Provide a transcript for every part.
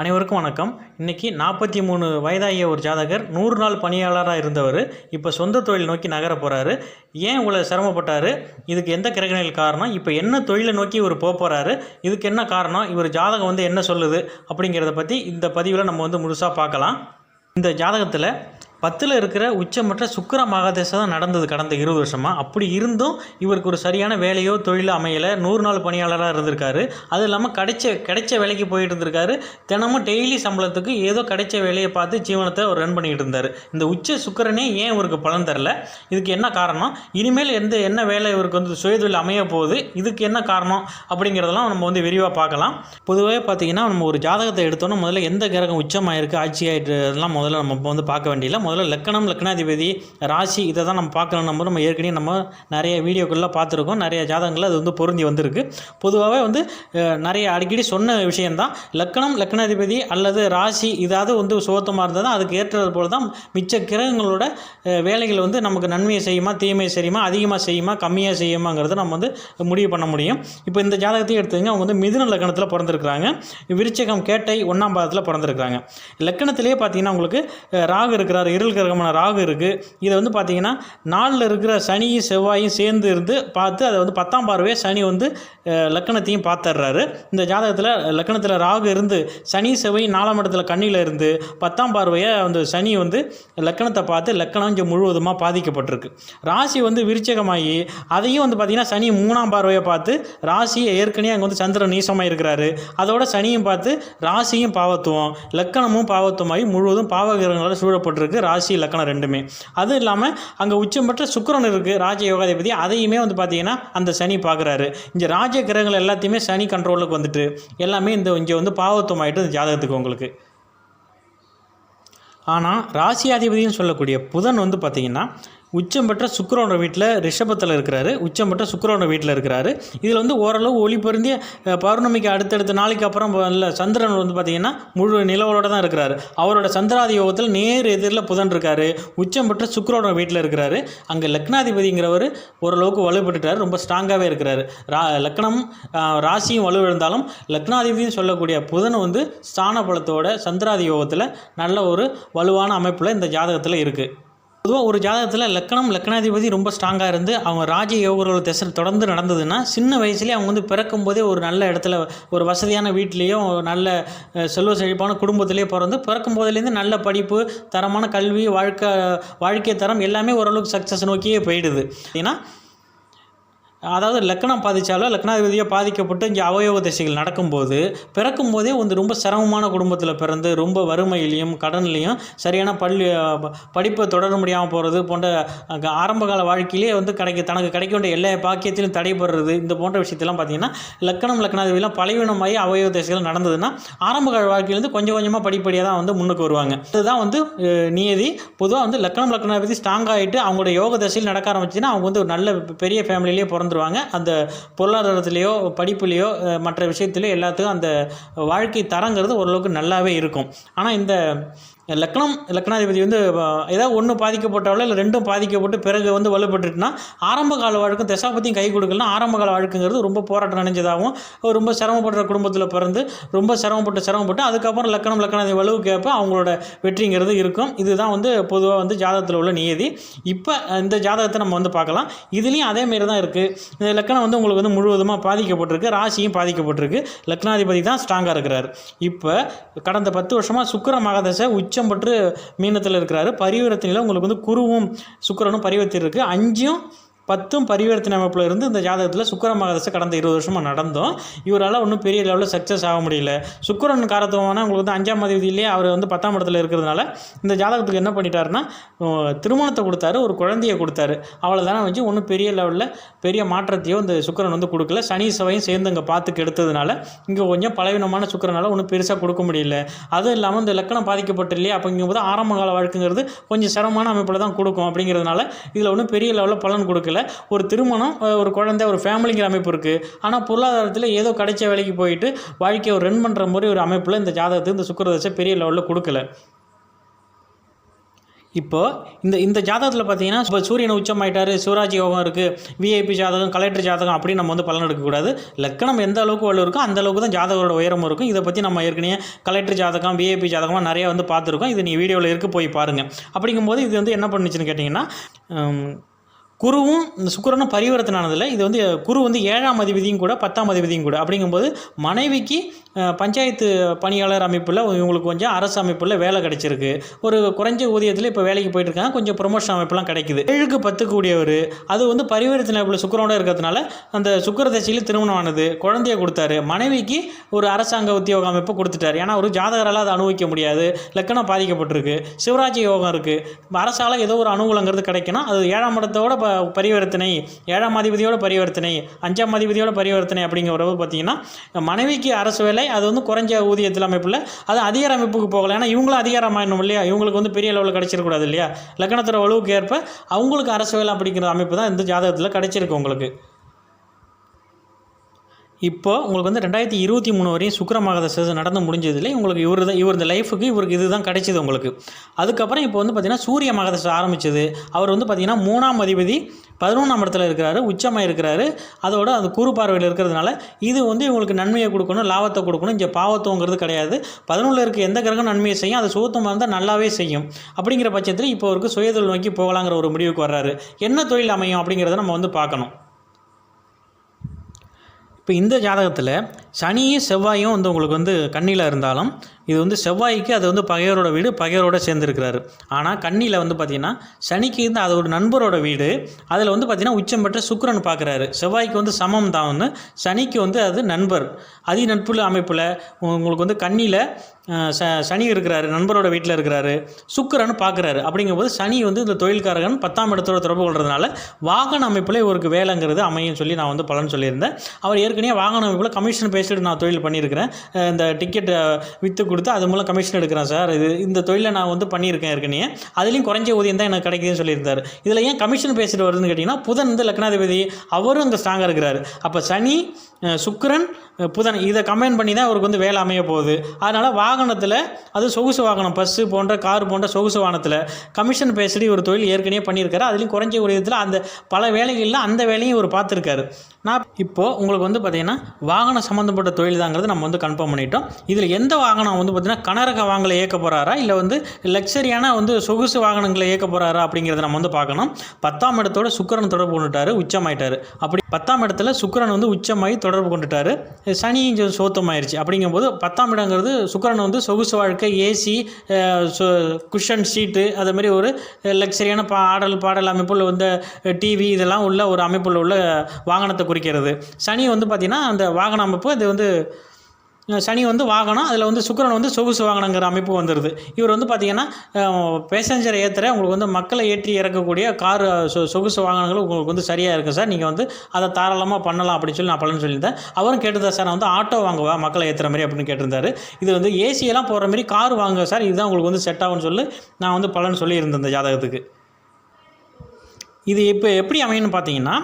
அனைவருக்கும் வணக்கம். இன்றைக்கி நாற்பத்தி மூணு வயதாகிய ஒரு ஜாதகர் நூறு நாள் பணியாளராக இருந்தவர் இப்போ சொந்த தொழில் நோக்கி நகர போகிறாரு ஏன் இவ்வளோ சிரமப்பட்டார்? இதுக்கு எந்த கிரகணிகள் காரணம்? இப்போ என்ன தொழிலை நோக்கி இவர் போக போகிறாரு இதுக்கு என்ன காரணம்? இவர் ஜாதகம் வந்து என்ன சொல்லுது? அப்படிங்கிறத பற்றி இந்த பதிவில் நம்ம வந்து முழுசாக பார்க்கலாம். இந்த ஜாதகத்தில் பத்தில் இருக்கிற உச்சமற்ற சுக்கிர மகாதேசம் தான் நடந்தது கடந்த இருபது வருஷமாக அப்படி இருந்தும் இவருக்கு ஒரு சரியான வேலையோ தொழிலோ அமையலை. நூறு நாள் பணியாளராக இருந்திருக்காரு. அது இல்லாமல் கிடைச்ச கிடைச்ச வேலைக்கு போயிட்டு இருந்திருக்காரு. தினமும் டெய்லி சம்பளத்துக்கு ஏதோ கிடைச்ச வேலையை பார்த்து ஜீவனத்தை அவர் ரன் பண்ணிக்கிட்டு இருந்தார். இந்த உச்ச சுக்கிரனே ஏன் இவருக்கு பலன் தரல? இதுக்கு என்ன காரணம்? இனிமேல் எந்த என்ன வேலை இவருக்கு வந்து சுயதொழில் அமைய போகுது? இதுக்கு என்ன காரணம்? அப்படிங்கிறதெல்லாம் நம்ம வந்து விரிவாக பார்க்கலாம். பொதுவாக பார்த்தீங்கன்னா நம்ம ஒரு ஜாதகத்தை எடுத்தோன்னா முதல்ல எந்த கிரகம் உச்சமாயிருக்கு ஆட்சி ஆயிட்டு அதெல்லாம் முதல்ல நம்ம வந்து பார்க்க வேண்டியதில்லை. முதல்ல லக்கணம் லக்னாதிபதி ராசி இதை தான் நம்ம பார்க்கணும் நம்ம நம்ம ஏற்கனவே நம்ம நிறைய வீடியோக்கள்லாம் பார்த்துருக்கோம். நிறைய ஜாதகங்கள் அது வந்து பொருந்தி வந்திருக்கு. பொதுவாகவே வந்து நிறைய அடிக்கடி சொன்ன விஷயந்தான் லக்கணம் லக்னாதிபதி அல்லது ராசி இதாவது வந்து சுகத்தமாக தான் அதுக்கு ஏற்றது போல தான் மிச்ச கிரகங்களோட வேலைகள் வந்து நமக்கு நன்மையை செய்யுமா தீமையை செய்யுமா அதிகமாக செய்யுமா கம்மியாக செய்யுமாங்கிறத நம்ம வந்து முடிவு பண்ண முடியும். இப்போ இந்த ஜாதகத்தையும் எடுத்துங்க அவங்க வந்து மிதுன லக்கணத்தில் பிறந்திருக்கிறாங்க. விருச்சகம் கேட்டை ஒன்றாம் பாதத்தில் பிறந்திருக்கிறாங்க. லக்கணத்திலே பார்த்தீங்கன்னா உங்களுக்கு ராகு இருக்கிறார் இருள் கிரகமான ராகு இருக்குது இதை வந்து பார்த்தீங்கன்னா நாளில் இருக்கிற சனியும் செவ்வாயும் சேர்ந்து இருந்து பார்த்து அதை வந்து பத்தாம் பார்வையே சனி வந்து லக்கணத்தையும் பார்த்துட்றாரு. இந்த ஜாதகத்தில் லக்கணத்தில் ராகு இருந்து சனி செவ்வாய் நாலாம் இடத்துல கண்ணியில் இருந்து பத்தாம் பார்வையை அந்த சனி வந்து லக்கணத்தை பார்த்து லக்கணம் இங்கே முழுவதுமாக பாதிக்கப்பட்டிருக்கு. ராசி வந்து விருச்சகமாகி அதையும் வந்து பார்த்திங்கன்னா சனி மூணாம் பார்வையை பார்த்து ராசி ஏற்கனவே அங்கே வந்து சந்திரன் நீசமாக இருக்கிறாரு. அதோட சனியும் பார்த்து ராசியும் பாவத்துவம் லக்கணமும் பாவத்துவமாகி முழுவதும் பாவகிரகங்களால் சூழப்பட்டிருக்கு. ராசி இலக்கணம் ரெண்டுமே. அது இல்லாமல் அங்கே உச்சம் பெற்ற சுக்கரன் இருக்குது ராஜ யோகாதிபதி. அதையுமே வந்து பார்த்தீங்கன்னா அந்த சனி பார்க்குறாரு இந்த ராஜ கிரகங்கள் எல்லாத்தையுமே சனி கண்ட்ரோலுக்கு வந்துட்டு எல்லாமே இந்த இங்கே வந்து பாவத்துவம் ஆகிட்டு இந்த ஜாதகத்துக்கு உங்களுக்கு. ஆனால் ராசியாதிபதினு சொல்லக்கூடிய புதன் வந்து பார்த்திங்கன்னா உச்சம் பெற்ற சுக்கரோட வீட்டில் ரிஷபத்தில் இருக்கிறாரு. உச்சம் பெற்ற சுக்கரோட வீட்டில் இருக்கிறாரு. இதில் வந்து ஓரளவு ஒளி பொருந்திய பௌர்ணமிக்கு அடுத்தடுத்த நாளைக்கு அப்புறம் இல்லை சந்திரன் வந்து பார்த்திங்கன்னா முழு நிலவோட தான் இருக்கிறாரு. அவரோட சந்திராதி யோகத்தில் நேர் எதிரில் புதன் இருக்காரு உச்சம் பெற்ற சுக்கரோட வீட்டில் இருக்கிறாரு. அங்கே லக்னாதிபதிங்கிறவர் ஓரளவுக்கு வலுப்பட்டுட்டார் ரொம்ப ஸ்ட்ராங்காகவே இருக்கிறாரு. ரா லக்னம் ராசியும் வலுவிழந்தாலும் லக்னாதிபதினு சொல்லக்கூடிய புதன் வந்து ஸ்தான பலத்தோட சந்திராதி யோகத்தில் நல்ல ஒரு வலுவான அமைப்பில் இந்த ஜாதகத்தில் இருக்குது அதுவும் ஒரு ஜாதகத்தில் லக்கணம் லக்னாதிபதி ரொம்ப ஸ்ட்ராங்காக இருந்து அவங்க ராஜ யோகர்கள் திசை தொடர்ந்து நடந்ததுன்னா சின்ன வயசுலேயே அவங்க வந்து பிறக்கும் போதே ஒரு நல்ல இடத்துல ஒரு வசதியான வீட்லேயும் நல்ல செல்வ செழிப்பான குடும்பத்திலேயே பிறந்து பிறக்கும் போதுலேருந்து நல்ல படிப்பு தரமான கல்வி வாழ்க்கை வாழ்க்கை தரம் எல்லாமே ஓரளவுக்கு சக்ஸஸ் நோக்கியே போயிடுது. ஏன்னா அதாவது லக்கணம் பாதித்தாலோ லக்னாதிபதியாக பாதிக்கப்பட்டு இங்கே அவயோக திசைகள் நடக்கும்போது பிறக்கும் போதே வந்து ரொம்ப சிரமமான குடும்பத்தில் பிறந்து ரொம்ப வறுமையிலையும் கடன்லையும் சரியான பள்ளி படிப்பை தொடர முடியாமல் போகிறது போன்ற ஆரம்பகால வாழ்க்கையிலேயே வந்து கிடைக்க தனக்கு கிடைக்க வேண்டிய எல்லா பாக்கியத்திலும் தடைபடுறது இந்த போன்ற விஷயத்தெல்லாம் பார்த்தீங்கன்னா லக்கணம் லக்னாதிபதியெலாம் பலவீனமாகி அவயோக திசைகள் நடந்ததுன்னா ஆரம்பகால வாழ்க்கையிலேருந்து கொஞ்சம் கொஞ்சமாக படிப்படியாக தான் வந்து முன்னுக்கு வருவாங்க. இதுதான் வந்து நியதி. பொதுவாக வந்து லக்கணம் லக்னாதிபதி ஸ்ட்ராங் ஆகிட்டு அவங்களோட யோக திசையில் நடக்க ஆரம்பிச்சுன்னா அவங்க வந்து ஒரு நல்ல பெரிய ஃபேமிலியிலேயே பிறந்துருவாங்க அந்த பொருளாதாரத்திலேயோ படிப்புலேயோ மற்ற விஷயத்துலையோ எல்லாத்துக்கும் அந்த வாழ்க்கை தரங்கிறது ஓரளவுக்கு நல்லாவே இருக்கும். ஆனால் இந்த லக்னம் லக்னாதிபதி வந்து ஏதாவது ஒன்று பாதிக்கப்பட்டாலோ இல்லை ரெண்டும் பாதிக்கப்பட்டு பிறகு வந்து வலுப்பட்டுட்டுனா ஆரம்ப கால வாழ்க்கும் தசாபத்தியும் கை கொடுக்கலாம் ஆரம்ப கால வாழ்க்கைங்கிறது ரொம்ப போராட்டம் நினைஞ்சதாகவும் ரொம்ப சிரமப்படுற குடும்பத்தில் பிறந்து ரொம்ப சிரமப்பட்டு சிரமப்பட்டு அதுக்கப்புறம் லக்கணம் லக்கணாதி வலுவுக்கு ஏற்ப அவங்களோட வெற்றிங்கிறது இருக்கும். இதுதான் வந்து பொதுவாக வந்து ஜாதகத்தில் உள்ள நியதி. இப்போ இந்த ஜாதகத்தை நம்ம வந்து பார்க்கலாம். இதுலேயும் அதே மாரி தான் இருக்குது இந்த லக்கணம் வந்து உங்களுக்கு வந்து முழுவதுமாக பாதிக்கப்பட்டிருக்கு ராசியும் பாதிக்கப்பட்டிருக்கு. லக்னாதிபதி தான் ஸ்ட்ராங்காக இருக்கிறார். இப்போ கடந்த பத்து வருஷமாக சுக்கிர மகாதசை உச்சம் பெற்று மீனத்தில் இருக்கிறாரு. பரிவர்த்தனையில் உங்களுக்கு வந்து குருவும் சுக்கிரனும் பரிவர்த்தி இருக்குது அஞ்சும் பத்தும் பரிவர்த்தனை அமைப்பில் இருந்து இந்த ஜாதகத்தில் சுக்கிர மகாதசை கடந்த இருபது வருஷமாக நடந்தோம். இவரால் ஒன்றும் பெரிய லெவலில் சக்ஸஸ் ஆக முடியல. சுக்கிரன் காரத்துவமான உங்களுக்கு வந்து அஞ்சாம் தேதியிலே அவர் வந்து பத்தாம் இடத்துல இருக்கிறதுனால இந்த ஜாதகத்துக்கு என்ன பண்ணிட்டாருன்னா திருமணத்தை கொடுத்தாரு ஒரு குழந்தையை கொடுத்தாரு. அவ்வளோதானே வச்சு ஒன்றும் பெரிய லெவலில் பெரிய மாற்றத்தையோ இந்த சுக்கிரன் வந்து கொடுக்கல. சனி சவையும் சேர்ந்து இங்கே பார்த்து கெடுத்ததுனால இங்கே கொஞ்சம் பலவீனமான சுக்கரனால் ஒன்றும் பெருசாக கொடுக்க முடியல. அதுவும் இல்லாமல் இந்த லக்கணம் பாதிக்கப்பட்டு இல்லையா? அப்படிங்கும்போது ஆரம்ப கால வழக்குங்கிறது கொஞ்சம் சிரமமான அமைப்பில் தான் கொடுக்கும் அப்படிங்கிறதுனால இதில் ஒன்றும் பெரிய லெவலில் பலன் கொடுக்கல. ஒரு திருமணம் ஒரு குழந்தை ஒரு ஃபேமிலிங்கிற அமைப்பு இருக்குது ஆனால் பொருளாதாரத்தில் ஏதோ கிடைச்ச வேலைக்கு போயிட்டு வாழ்க்கையை ஒரு ரன் பண்ணுற மாதிரி ஒரு அமைப்பில் இந்த ஜாதகத்துக்கு இந்த சுக்கரதசை பெரிய லெவலில் கொடுக்கல. இப்போ இந்த இந்த ஜாதகத்தில் பார்த்தீங்கன்னா இப்போ சூரியன் உச்சமாயிட்டார் சிவராஜ் யோகம் இருக்குது விஐபி ஜாதகம் கலெக்டர் ஜாதகம் அப்படின்னு நம்ம வந்து பலன் எடுக்கக்கூடாது லக்கணம் எந்த அளவுக்கு வலு இருக்கோ அந்த அளவுக்கு தான் ஜாதகரோட உயரமும் இருக்கும். இதை பற்றி நம்ம ஏற்கனவே கலெக்டர் ஜாதகம் விஐபி ஜாதகமாக நிறையா வந்து பார்த்துருக்கோம். இது நீ வீடியோவில் இருக்கு போய் பாருங்கள் அப்படிங்கும்போது இது வந்து என்ன பண்ணுச்சுன்னு கேட்டிங்கன்னா குருவும் இந்த சுக்கரனும் பரிவர்த்தனானதில் இது வந்து குரு வந்து ஏழாம் அதிபதியும் கூட பத்தாம் அதிபதியும் கூட. அப்படிங்கும்போது மனைவிக்கு பஞ்சாயத்து பணியாளர் அமைப்பில் இவங்களுக்கு கொஞ்சம் அரசு அமைப்பில் வேலை கிடைச்சிருக்கு. ஒரு குறைஞ்ச ஊதியத்தில் இப்போ வேலைக்கு போயிட்டுருக்காங்க. கொஞ்சம் ப்ரொமோஷன் அமைப்பெல்லாம் கிடைக்குது. ஏழுக்கு பத்து கூடியவர். அது வந்து பரிவர்த்தனை அமைப்பில் சுக்கரோட இருக்கிறதுனால அந்த சுக்கர தசையில் திருமணம் ஆனது குழந்தைய கொடுத்தாரு. மனைவிக்கு ஒரு அரசாங்க உத்தியோக அமைப்பு கொடுத்துட்டாரு. ஏன்னா ஒரு ஜாதகரால் அதை அனுபவிக்க முடியாது. லக்கணம் பாதிக்கப்பட்டிருக்கு. சிவராஜ் யோகம் இருக்குது அரசால் ஏதோ ஒரு அனுகூலங்கிறது கிடைக்கணும். அது ஏழாம் இடத்தோட ப பரிவர்த்தனை ஏழாம் அதிபதியோட பரிவர்த்தனை அஞ்சாம் அதிபதியோட பரிவர்த்தனை அப்படிங்கிறப்ப பார்த்தீங்கன்னா மனைவிக்கு அரசு வேலை அது வந்து குறைஞ்ச ஊதியத்தில் அமைப்பில் அது அதிகார அமைப்புக்கு போகலாம் ஏன்னா இவங்களும் அதிகாரம் ஆயிடணும் இல்லையா? இவங்களுக்கு வந்து பெரிய லெவலில் கிடைச்சிடக்கூடாது இல்லையா? லக்கணத்தோட வலுவுக்கு ஏற்ப அவங்களுக்கு அரசு வேலை அப்படிங்கிற அமைப்பு தான் இந்த ஜாதகத்தில் கிடைச்சிருக்கு உங்களுக்கு. இப்போ உங்களுக்கு வந்து ரெண்டாயிரத்தி இருபத்தி மூணு வரையும் சுக்கிர மகதச நடந்து முடிஞ்சதுல உங்களுக்கு இவர் தான் இவர் இந்த லைஃபுக்கு இவருக்கு இதுதான் கிடைச்சிது உங்களுக்கு. அதுக்கப்புறம் இப்போ வந்து பார்த்திங்கன்னா சூரிய மகதசை ஆரம்பிச்சது. அவர் வந்து பார்த்திங்கன்னா மூணாம் அதிபதி பதினொன்றாம் இடத்துல இருக்கிறாரு உச்சமாக இருக்கிறாரு. அதோட அந்த குறு பார்வையில் இருக்கிறதுனால இது வந்து இவங்களுக்கு நன்மையை கொடுக்கணும் லாபத்தை கொடுக்கணும். இங்கே பாவத்தோங்கிறது கிடையாது. பதினொன்றில் இருக்க எந்த கிரகம் நன்மையை செய்யும் அது சுகத்தமாக இருந்தால் நல்லாவே செய்யும். அப்படிங்கிற பட்சத்தில் இப்போ அவருக்கு சுயதொழில் நோக்கி போகலாங்கிற ஒரு முடிவுக்கு வர்றாரு. என்ன தொழில் அமையும் அப்படிங்கிறத நம்ம வந்து பார்க்கணும். இப்போ இந்த ஜாதகத்தில் சனியும் செவ்வாயும் வந்து உங்களுக்கு வந்து கண்ணியில் இருந்தாலும் இது வந்து செவ்வாய்க்கு அது வந்து பகையரோட வீடு பகையரோட சேர்ந்துருக்கிறாரு. ஆனால் கண்ணியில் வந்து பார்த்திங்கன்னா சனிக்கு வந்து அது ஒரு நண்பரோட வீடு. அதில் வந்து பார்த்திங்கன்னா உச்சம் பெற்ற சுக்கரன் பார்க்குறாரு செவ்வாய்க்கு வந்து சமம் தான் வந்து சனிக்கு வந்து அது நண்பர். அதி நட்புல அமைப்பில் உங்களுக்கு வந்து கண்ணியில் ச சனி இருக்கிறாரு நண்பரோட வீட்டில் இருக்கிறாரு சுக்கரன் பார்க்குறாரு அப்படிங்கும்போது சனி வந்து இந்த தொழில்காரகன் பத்தாம் இடத்தோட தொடர்பு கொள்றதுனால வாகன அமைப்பில் இவருக்கு வேலைங்கிறது அமையும் சொல்லி நான் வந்து பலன் சொல்லியிருந்தேன். அவர் ஏற்கனவே வாகன அமைப்பில் கமிஷன் பேசிட்டு நான் தொழில் பண்ணியிருக்கிறேன். இந்த டிக்கெட்டை விற்று கொடுத்து அது மூலம் கமிஷன் எடுக்கிறேன் சார். இது இந்த தொழிலை நான் வந்து பண்ணியிருக்கேன் ஏற்கனவே அதுலேயும் குறைஞ்ச ஊதியம் தான் எனக்கு கிடைக்குதுன்னு சொல்லியிருந்தார். இதில் ஏன் கமிஷன் பேசிட்டு வருதுன்னு கேட்டிங்கன்னா புதன் வந்து லக்னாதிபதி அவரும் அங்கே ஸ்ட்ராங்காக இருக்கிறார். அப்போ சனி சுக்கரன் புதன் இதை கம்பைன் பண்ணி தான் அவருக்கு வந்து வேலை அமைய போகுது. அதனால் வாகனத்தில் அது சொகுசு வாகனம் பஸ்ஸு போன்ற கார் போன்ற சொகுசு வாகனத்தில் கமிஷன் பேசிட்டு ஒரு தொழில் ஏற்கனவே பண்ணியிருக்காரு. அதுலேயும் குறைஞ்ச ஊதியத்தில் அந்த பல வேலைகளில் அந்த வேலையும் இவர் பார்த்துருக்காரு. நான் இப்போது உங்களுக்கு வந்து பார்த்திங்கன்னா வாகனம் சம்மந்தப்பட்ட தொழில் தாங்கிறது நம்ம வந்து கன்ஃபார்ம் பண்ணிட்டோம். இதில் எந்த வாகனம் வந்து பார்த்திங்கன்னா கனரக வாங்கலை இயக்க போகிறாரா இல்லை வந்து லக்ஸரியான வந்து சொகுசு வாகனங்களை இயக்க போகிறாரா அப்படிங்கிறத நம்ம வந்து பார்க்கணும். பத்தாம் இடத்தோட சுக்கரன் தொடர்பு கொண்டுட்டாரு உச்சமாயிட்டாரு. அப்படி பத்தாம் இடத்துல சுக்கிரன் வந்து உச்சமாகி தொடர்பு கொண்டுட்டாரு. சனி இங்கே சோத்தமாயிருச்சு. அப்படிங்கும்போது பத்தாம் இடங்கிறது சுக்கரன் வந்து சொகுசு வாழ்க்கை ஏசி குஷன் சீட்டு அது மாதிரி ஒரு லக்ஸரியான பா ஆடல் பாடல் அமைப்புள்ள வந்து டிவி இதெல்லாம் உள்ள ஒரு அமைப்புள்ள உள்ள வாகனத்தை குறிக்கிறது. சனி வந்து பார்த்திங்கன்னா அந்த வாகன அமைப்பு அது வந்து சனி வந்து வாகனம் அதில் வந்து சுக்கரன் வந்து சொகுசு வாகனங்கிற அமைப்பு வந்துடுது இவர் வந்து பார்த்திங்கன்னா பேசஞ்சரை ஏற்றுற உங்களுக்கு வந்து மக்களை ஏற்றி இறக்கக்கூடிய கார் சொ சொகுசு வாகனங்கள் உங்களுக்கு வந்து சரியாக இருக்கும் சார். நீங்கள் வந்து அதை தாராளமாக பண்ணலாம் அப்படின்னு சொல்லி நான் பலன் சொல்லியிருந்தேன். அவரும் கேட்டுதான் சார் நான் வந்து ஆட்டோ வாங்குவா மக்களை ஏற்றுற மாதிரி அப்படின்னு கேட்டிருந்தாரு. இது வந்து ஏசியெல்லாம் போகிற மாதிரி கார் வாங்க சார். இதுதான் உங்களுக்கு வந்து செட் ஆகும்னு சொல்லி நான் வந்து பலன் சொல்லியிருந்தேன் இந்த ஜாதகத்துக்கு. இது இப்போ எப்படி அமையும்னு பார்த்தீங்கன்னா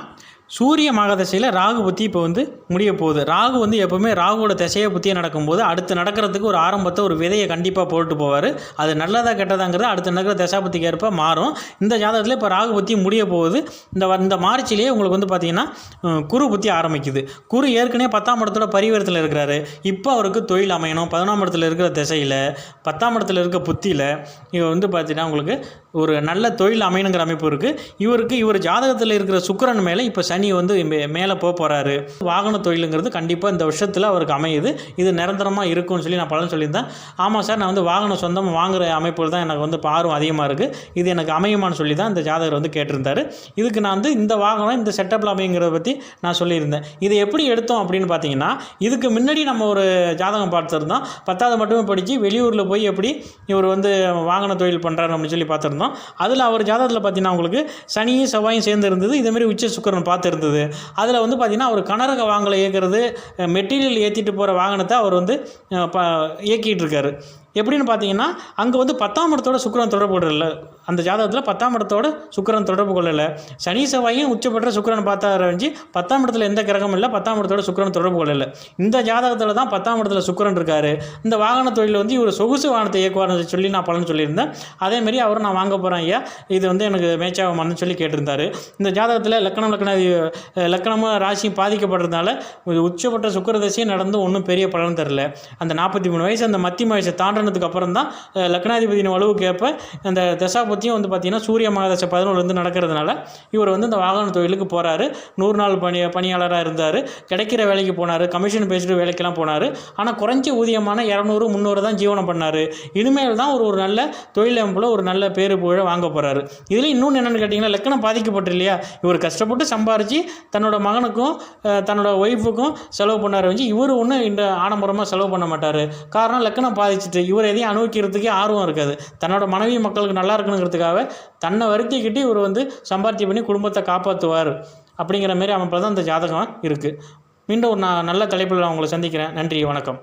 சூரிய மகதசையில் ராகு புத்தி இப்போ வந்து முடிய போகுது. ராகு வந்து எப்போவுமே ராகுவோட திசையை புத்தியை நடக்கும்போது அடுத்து நடக்கிறதுக்கு ஒரு ஆரம்பத்தை ஒரு விதையை கண்டிப்பாக போட்டு போவார். அது நல்லதாக கெட்டதாங்கிறது அடுத்து நடக்கிற திசாபுத்திக்கு ஏற்ப மாறும். இந்த ஜாதகத்தில் இப்போ ராகு புத்தி முடிய போகுது. இந்த வ- இந்த மார்ச்சிலேயே உங்களுக்கு வந்து பார்த்தீங்கன்னா குரு புத்தி ஆரம்பிக்குது. குரு ஏற்கனவே பத்தாம் இடத்தோட பரிவர்த்தத்தில் இருக்கிறாரு. இப்போ அவருக்கு தொழில் அமையணும். பதினொன்றாம் இடத்துல இருக்கிற திசையில் பத்தாம் இடத்துல இருக்க புத்தியில் இவர் வந்து பார்த்தீங்கன்னா உங்களுக்கு ஒரு நல்ல தொழில் அமையணுங்கிற அமைப்பு இருக்குது இவருக்கு இவர் ஜாதகத்தில் இருக்கிற சுக்கரன் மேலே இப்போ சனி வந்து மேலே போக போகிறாரு வாகன தொழிலுங்கிறது கண்டிப்பாக இந்த வருஷத்தில் அவருக்கு அமையுது. இது நிரந்தரமாக இருக்கும்னு சொல்லி நான் பலன் சொல்லியிருந்தேன். ஆமாம் சார் நான் வந்து வாகனம் சொந்தமாக வாங்குகிற அமைப்பில் தான் எனக்கு வந்து பார்வம் அதிகமாக இருக்குது இது எனக்கு அமையுமான்னு சொல்லி தான் இந்த ஜாதகர் வந்து கேட்டிருந்தாரு. இதுக்கு நான் வந்து இந்த வாகனம் இந்த செட்டப்பில் அமைங்கிறத பற்றி நான் சொல்லியிருந்தேன். இதை எப்படி எடுத்தோம் அப்படின்னு பார்த்தீங்கன்னா இதுக்கு முன்னாடி நம்ம ஒரு ஜாதகம் பார்த்துருந்தோம். பத்தாவது மட்டுமே படித்து வெளியூரில் போய் எப்படி இவர் வந்து வாகன தொழில் பண்ணுறாரு அப்படின்னு சொல்லி பார்த்துருந்தோம். அதில் அவர் ஜாதகத்தில் பார்த்தீங்கன்னா உங்களுக்கு சனியும் செவ்வாயும் சேர்ந்து இருந்தது. இதேமாரி உச்ச சுக்கரன் பார்த்து இருந்தது. அதில் வந்து பார்த்தீங்கன்னா அவர் கனரக வாங்கலை இயக்கிறது மெட்டீரியல் ஏற்றிட்டு போகிற வாகனத்தை அவர் வந்து ப இயக்கிட்டு இருக்காரு. எப்படின்னு பார்த்தீங்கன்னா அங்கே வந்து பத்தாம் இடத்தோட சுக்கரன் தொடர்பு கொள்ளல. அந்த ஜாதகத்தில் பத்தாம் இடத்தோட சுக்கிரன் தொடர்பு கொள்ளலை. சனி செவ்வாயும் உச்சப்பட்ட சுக்கரன் பார்த்தா வரைஞ்சி பத்தாம் இடத்துல எந்த கிரகமும் இல்லை பத்தாம் இடத்தோட சுக்கரன் தொடர்பு கொள்ளலை. இந்த ஜாதகத்தில் தான் பத்தாம் இடத்துல சுக்கரன் இருக்கார். இந்த வாகன தொழில் வந்து இவர் சொகுசு வாகனத்தை இயக்குவார்னு சொல்லி நான் பலன் சொல்லியிருந்தேன். அதேமாரி அவர் நான் வாங்க போகிறேன் ஐயா. இது வந்து எனக்கு மேட்சாகுமான்னு சொல்லி கேட்டிருந்தார். இந்த ஜாதகத்தில் லக்கணம் லக்கண அஹ், ராசியும் பாதிக்கப்படுறதுனால உச்சப்பட்ட உச்சப்பட்ட சுக்கரதசையும் நடந்து ஒன்றும் பெரிய பலன் தரல. அந்த நாற்பத்தி மூணு வயசு அந்த மத்திய வயசை தாண்டினதுக்கு அப்புறம் தான் லக்னாதிபதியின் வலுவுக்கு ஏற்ப அந்த தசாபத்தியும் வந்து பார்த்திங்கன்னா சூரிய மகாதசை பதினொன்றுலேருந்து நடக்கிறதுனால இவர் வந்து இந்த வாகன தொழிலுக்கு போகிறாரு நூறு நாள் பணி பணியாளராக இருந்தார். கிடைக்கிற வேலைக்கு போனார். கமிஷன் பேசிட்டு வேலைக்கெல்லாம் போனார். ஆனால் குறைஞ்ச ஊதியமான இரநூறு முந்நூறு தான் ஜீவனம் பண்ணார். இனிமேல் தான் ஒரு ஒரு நல்ல தொழிலமைப்பில் ஒரு நல்ல பேரு புகழ வாங்க போகிறாரு இதில் இன்னொன்று என்னென்னு கேட்டிங்கன்னா லக்கணம் பாதிக்கப்பட்டு இல்லையா? இவர் கஷ்டப்பட்டு சம்பாரித்து தன்னோட மகனுக்கும் தன்னோட ஒய்ஃபுக்கும் செலவு பண்ணார். வந்து இவர் ஒன்றும் இந்த ஆடம்பரமாக செலவு பண்ண மாட்டார். காரணம் லக்கணம் பாதிச்சுட்டு இவர் எதையும் அனுபவிக்கிறதுக்கே ஆர்வம் இருக்காது. தன்னோட மனைவி மக்களுக்கு நல்லா இருக்கணுங்கிறதுக்காக தன்னை வருத்திக்கிட்டு இவர் வந்து சம்பாத்தியம் பண்ணி குடும்பத்தை காப்பாற்றுவார் அப்படிங்கிற மாரி அமைப்பில் தான் இந்த ஜாதகம் இருக்குது மீண்டும் ஒரு நான் நல்ல தலைப்பில் நான் உங்களை சந்திக்கிறேன். நன்றி வணக்கம்.